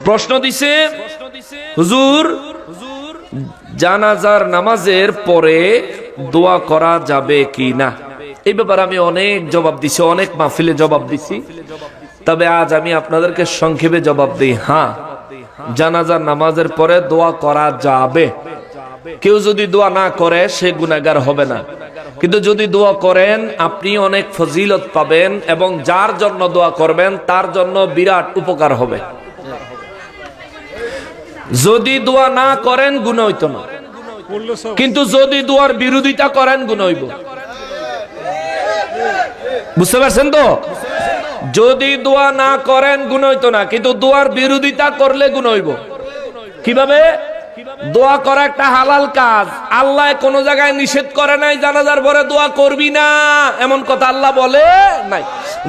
প্রশ্ন দিছে, হুজুর, জানাজার নামাজের পরে দোয়া করা যাবে কি না? এই ব্যাপারে আমি অনেক জবাব দিছি, অনেক মাহফিলে জবাব দিছি। তবে আজ আমি আপনাদেরকে সংক্ষেপে জবাব দিই হ্যাঁ জানাজার নামাজের পরে দোয়া করা যাবে। কেউ যদি দোয়া না করে, সে গুনাগার হবে না। কিন্তু যদি দোয়া করেন, আপনি অনেক ফজিলত পাবেন এবং যার জন্য দোয়া করবেন, তার জন্য বিরাট উপকার হবে। যদি দোয়া না করেন গুণ হইতো না। কিন্তু যদি দোয়ার বিরোধিতা করেন গুণ হইব। বুঝতে পারছেন তো? যদি দোয়া না করেন গুণ হইতো না। কিন্তু দোয়ার বিরোধিতা করলে গুণ হইব। কীভাবে? দোয়া করা একটা হালাল কাজ। আল্লাহ কোন জায়গায় নিষেধ করে নাই জানাজার পরে দোয়া করবি না। এমন কথা আল্লাহ বলে নাই।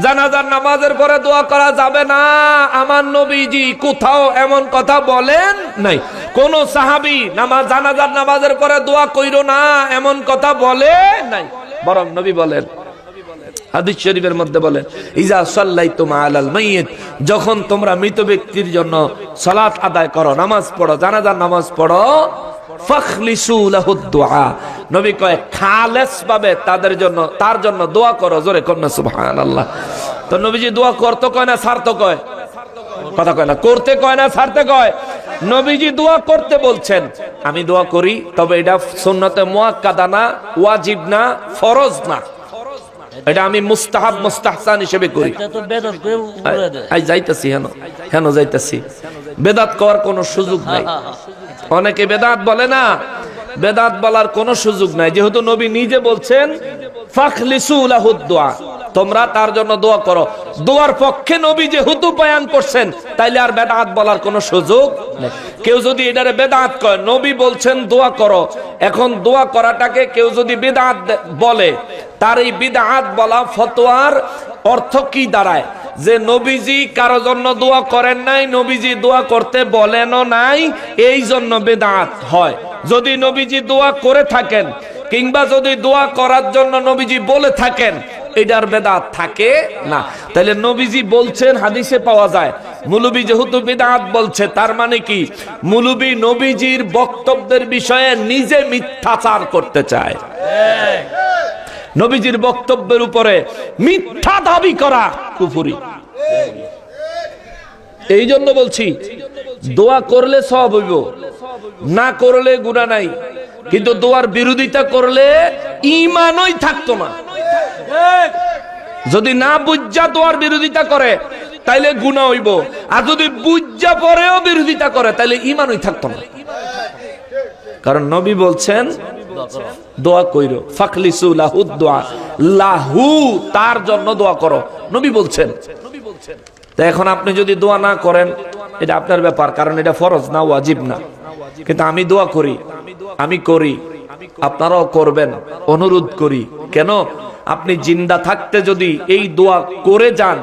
জানাজার নামাজের পরে দোয়া করা যাবে না। আমার নবীজি কোথাও এমন কথা বলেন নাই। কোন সাহাবি নামাজ জানাজার নামাজের পরে দোয়া কইরো না, এমন কথা বলে নাই। বরং নবী বলেন, হাদিস শরীফের মধ্যে বলেন, ইজা সাল্লাইতুম আলাল মাইয়িত যখন তোমরা মৃত ব্যক্তির জন্য সালাত আদায় করো, নামাজ পড়ো, জানাজার নামাজ পড়ো ফাখলিসু লাহু দুআ নবী কয় খালেস ভাবে তাদের জন্য তার জন্য দোয়া করো জোরে কন্যা সুবহানাল্লাহ। তো নবীজি দোয়া করতে কয় না ছাড়তে কয়? কথা কয় না করতে কয় না ছাড়তে কয়? নবীজি দোয়া করতে বলছেন আমি দোয়া করি তবে এটা সুন্নতে মুআক্কাদা না ওয়াজিব না ফরজ না। এটা আমি মুস্তাহাব মুস্তাহসান হিসেবে করি। যাইতাছি হেন হেন যাইতাছি। বেদাত করার কোনো সুযোগ নাই। অনেকে বেদাত বলে না। বেদাত বলার কোনো সুযোগ নাই। যেহেতু নবী নিজে বলছেন তোমরা তার জন্য দোয়া করো। দোয়ার পক্ষে নবী যেহেতু বয়ান করছেন, তাইলে আর বেদাত বলার কোনো সুযোগ কেউ যদি এটারে বেদাত কয়, নবী বলছেন দোয়া করো। এখন দোয়া করাটাকে কেউ যদি বেদাত বলে, তার এই বিদাত বলা ফতোয়ার অর্থ কি দাঁড়ায়? যে নবীজি কারও জন্য দোয়া করেন নাই, নবীজি দোয়া করতে বলেনও নাই, এই জন্য বেদাত হয়। যদি নবীজি দোয়া করে থাকেন, কিংবা যদি দোয়া করার জন্য নবীজি বলে থাকেন, এটার বেদাত থাকে না। তাহলে নবীজি বলছেন, হাদিসে পাওয়া যায়, মুলুবি যেহেতু বেদাত বলছে, তার মানে কি? মুলুবি নবীজির বক্তব্যের বিষয়ে নিজে মিথ্যাচার করতে চায়। নবীজির বক্তব্যের উপরে মিথ্যা দাবি করা কুফুরি। এই জন্য বলছি, দোয়া করলে সব হইব, না করলে গুণা নাই। কিন্তু দোয়ার বিরোধিতা করলে ইমানই থাকতো না। যদি না বুঝা দোয়ার বিরোধিতা করে, তাইলে গুণা হইব। আর যদি বুঝা পরেও বিরোধিতা করে, তাইলে ইমানই থাকতো না। কারণ নবী বলছেন দোয়া কইরো। ফাকলিসু লাহু দোয়া। লাহু, তার জন্য দোয়া করো। নবী বলছেন। তা এখন আপনি যদি দোয়া না করেন, এটা আপনার ব্যাপার, কারণ এটা ফরজ না, ওয়াজিব না। কিন্তু আমি দোয়া করি, আমি করি, আপনারাও করবেন, অনুরোধ করি। কেন? আপনি জিন্দা থাকতে যদি এই দোয়া করে যান,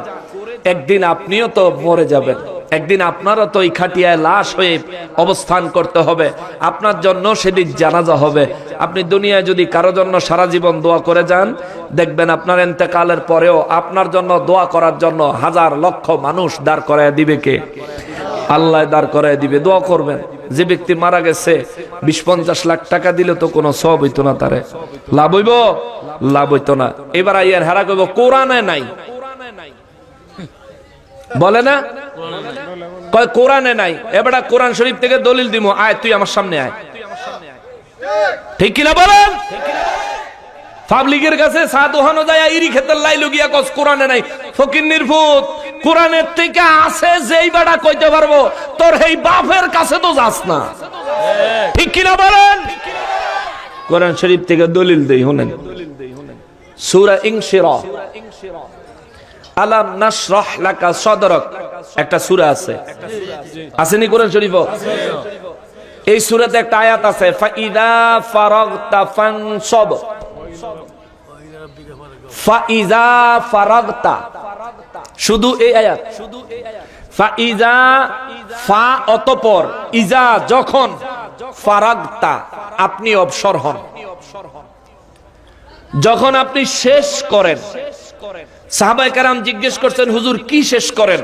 একদিন আপনিও তো মরে যাবেন। একদিন আপনারও তো এই খাটিয়ায় লাশ হয়ে অবস্থান করতে হবে। আপনার জন্য সেদিন জানাজা হবে। আপনি দুনিয়ায় যদি কারও জন্য সারা জীবন দোয়া করে যান, দেখবেন আপনার এতেকালের পরেও আপনার জন্য দোয়া করার জন্য হাজার লক্ষ মানুষ দাঁড় করায় দিবে কে? আল্লাহ দাঁড় করায় দিবে। দোয়া করবেন। যে ব্যক্তি মারা গেছে বিশ পঞ্চাশ লাখ টাকা দিলে তো কোনো সব হইতো না তারে। লাভ হইব? লাভ হইতো না। এবার আইয়ার হারা করব কোরআনে নাই। বলে না? কয়, কোরআনে নাই? এবারে কোরআন শরীফ থেকে দলিল দিমু। আয়, তুই আমার সামনে আয়। ঠিক কিনা বলেন? পাবলিকের কাছে যায় ইরি গিয়া কস, কোরআনে নাই। ফকির নির্ভূত, কোরআনের থেকে আছে যেই বেড়া কইতে পারব, তোর এই বাপের কাছে তো যাস না। ঠিক কিনা বলেন? কোরআন শরীফ থেকে দলিল দেই, শুনেন। সূরা ইনশিরা আলাম নাশরাহ লাকা সদরক। একটা সূরা আছে। আসেনি কোরআন শরীফ? এই সূরাতে একটা আয়াত আছে, ফাইদা ফারাগতা ফানসব। ফাইজা ফারাগতা। শুধু এই আয়াত। ফাইজা ফা অতপর, ইজা যখন ফারাগতা, আপনি অবসর হন। যখন আপনি শেষ করেন সাহাবায়ে কারাম জিজ্ঞেস করছেন, হুজুর, কি শেষ করেন?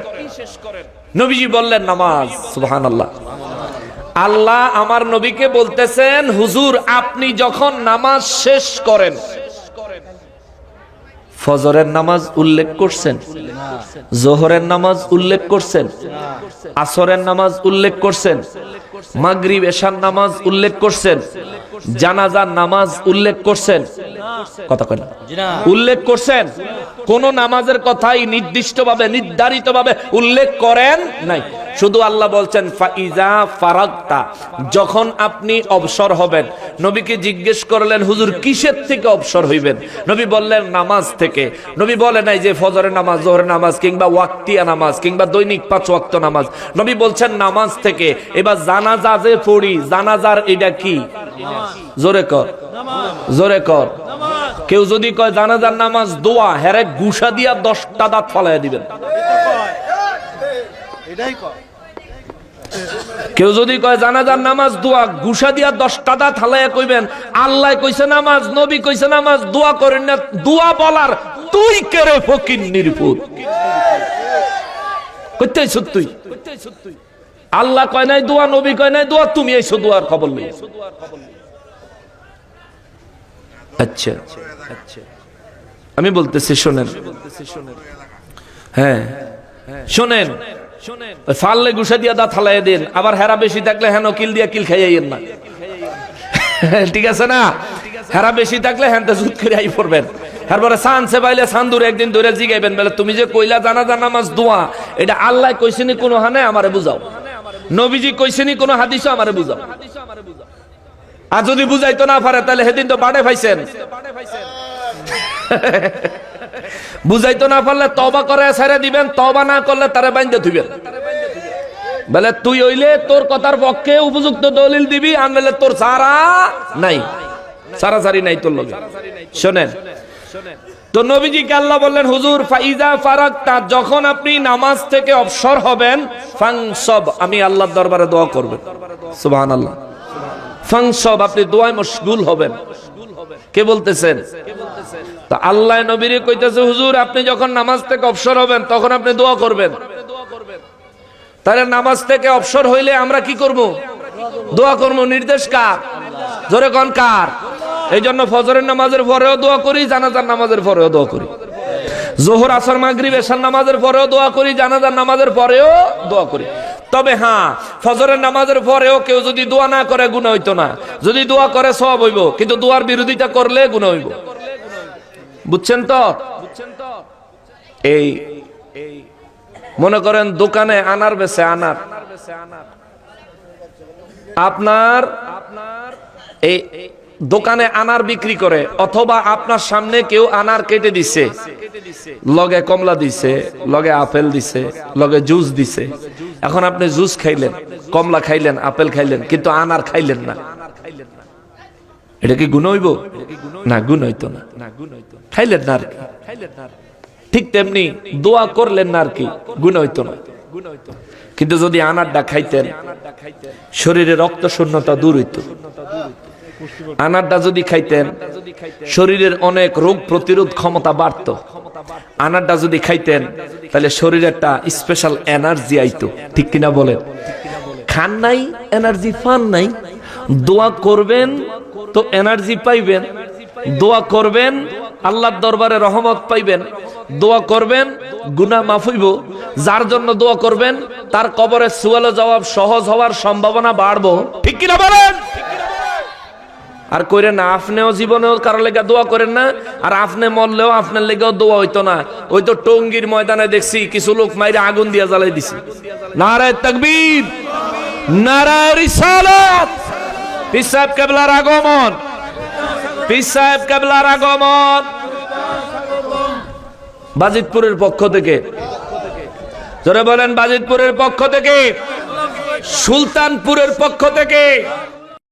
নবীজি বললেন, নামাজ। সুবহান আল্লাহ আল্লাহ আমার নবীকে বলতেছেন, হুজুর, আপনি যখন নামাজ শেষ করেন, ফজরের নামাজ উল্লেখ করছেন, জোহরের নামাজ উল্লেখ করছেন, আসরের নামাজ উল্লেখ করছেন মাগরিব এশার নামাজ উল্লেখ করছেন। জানাজার নামাজ উল্লেখ করছেন। কথা কয় না। জি না উল্লেখ করছেন। কোন নামাজের কথাই নির্দিষ্টভাবে নির্ধারিতভাবে উল্লেখ করেন নাই। শুধু আল্লাহ বলছেন ফাইজা ফারাক্তা যখন আপনি অবসর হবেন নবীকে জিজ্ঞেস করলেন হুজুর কিসের থেকে অবসর হইবেন? নবী বললেন নামাজ থেকে। নবী বলে নাই যে ফজরের নামাজ জোহরের নামাজ কিংবা ওয়াক্তিয়া নামাজ কিংবা দৈনিক পাঁচ ওয়াক্ত নামাজ। নবী বলছেন নামাজ থেকে। এবার জানাজা যে পড়ি, জানাজার এটা কি? জোরে কর জোরে কর। কেউ যদি কয় জানাজার নামাজ দোয়া, হেরে গুসা দিয়া দশটা দাঁত ফলাই দিবেন। কেউ যদি কয় জানাজার নামাজ দোয়া, গুসা দিয়া দশটা দাঁত হালাইয়া কইবেন, আল্লাহ কইছে নামাজ, নবী কইছে নামাজ, দোয়া করেন না, দোয়া বলার তুই কেরে ফকির নির্পুত কইতে আইছ তুই? আল্লাহ কয় নাই দোয়া, নবী কয় নাই দোয়া, তুমি আইছো দোয়ার খবর নেই আচ্ছা আচ্ছা। আমি বলতেছি, শোনেন। হ্যাঁ শোনেন। ফাললে গুসা দিয়া দা থালাই দিন, আবার হেরা বেশি থাকলে হেন কিল দিয়া কিল খাইয়াইয়েন না। ঠিক আছে না? হেরা বেশি থাকলে হ্যান জুত করে আই পড়বেন। তারপরে সানসে পাইলে সান্দুর একদিন ধরে জিগাইবেন, বলে, তুমি যে কইলা জানা জানা মাছ দোয়া, এটা আল্লাহ কইছেনি কোনো হানে, আমারে বুঝাও। নবীজি কইছেনি, কোনো হাদিসও আমারে বুঝাও। আর যদি বুঝাইতো না পারে, তাহলে সেদিন তো বাড়ে পাইছেন বুঝাইতো না পারলে তবা করে ছেড়ে দিবেন তবা না করলে তারে বাইন্দে থুইবেন বলে, তুই হইলে তোর কথার পক্ষে উপযুক্ত দলিল দিবি আনলে তোর সারা নাই। সারা সারি নাই তোর লগে। শোনেন তো নবীজি আল্লাহ বললেন, হুজুর, ফাইজা ফারাক্তা, যখন আপনি নামাজ থেকে অবসর হবেন ফাংসব আমি আল্লাহর দরবারে দোয়া করবেন। সুবহানাল্লাহ। ফাংসব আপনি দোয়ায় মশগুল হবেন। কে বলতেছেন? তা আল্লাহ নবীরে কইতেছে, হুজুর, আপনি যখন নামাজ থেকে অবসর হবেন, তখন আপনি দোয়া করবেন। তাহলে নামাজ থেকে অবসর হইলে আমরা কি করব? দোয়া করব। নির্দেশ কার? জোরে কোন কার? এই জন্য ফজরের নামাজের পরেও দোয়া করি, জানাজার নামাজের পরেও দোয়া করি। জোহর, আসর, মাগরিব, এশার নামাজের পরেও দোয়া করি, জানাজার নামাজের পরেও দোয়া করি। তবে হ্যাঁ ফজরের নামাজের পরেও কেউ যদি দোয়া না করে গুণ হইতো না। যদি দোয়া করে সব হইব। কিন্তু দোয়ার বিরোধিতা করলে গুণ হইব। বুঝছেন তো? এই, মনে করেন দোকানে আনার বেছে আনার। আপনার আপনার এই দোকানে আনার বিক্রি করে, অথবা আপনার সামনে কেউ আনার কেটে দিছে। লগে কমলা দিছে, লগে আপেল দিছে, লগে জুস দিছে। এখন আপনি জুস খাইলেন, কমলা খাইলেন, আপেল খাইলেন, কিন্তু আনার খাইলেন না। এটা কি গুণ হইব? না, গুণ হইতো না। খাইলেন না আর কি। ঠিক তেমনি দোয়া করলেন না আর কি, গুণ হইতো না। কিন্তু যদি আনারটা খাইতেন, শরীরে রক্ত শূন্যতা দূর হইতো। আনারটা যদি খাইতেন শরীরের অনেক রোগ প্রতিরোধ ক্ষমতা বাড়তো। আনারটা যদি খাইতেন তাহলে শরীরে একটা স্পেশাল এনার্জি আইতো। ঠিক কিনা বলেন? খান নাই এনার্জি পান নাই। দোয়া করবেন তো এনার্জি পাইবেন। দোয়া করবেন আল্লাহর দরবারে রহমত পাইবেন। দোয়া করবেন গুনাহ মাফ হইব। যার জন্য দোয়া করবেন তার কবরে সুয়ালো জবাব সহজ হওয়ার সম্ভাবনা বাড়বো। ঠিক কিনা বলেন? আর কইরেন না, আপনিও জীবনেও কারও লেগে দোয়া করেন না, আর আপনি মরলেও আপনার লেগেও দোয়া হইতো না। ওই তো টঙ্গির ময়দানে দেখছি কিছু লোক মাইরে আগুন দিয়া জ্বালাই দিছি। নারায় তাকবীর, নারায় রিসালাত। পীর সাহেব কেবলার আগমন, পীর সাহেব কেবলার আগমন। বাজিতপুরের পক্ষ থেকে, জোরে বলেন বাজিতপুরের পক্ষ থেকে, সুলতানপুরের পক্ষ থেকে।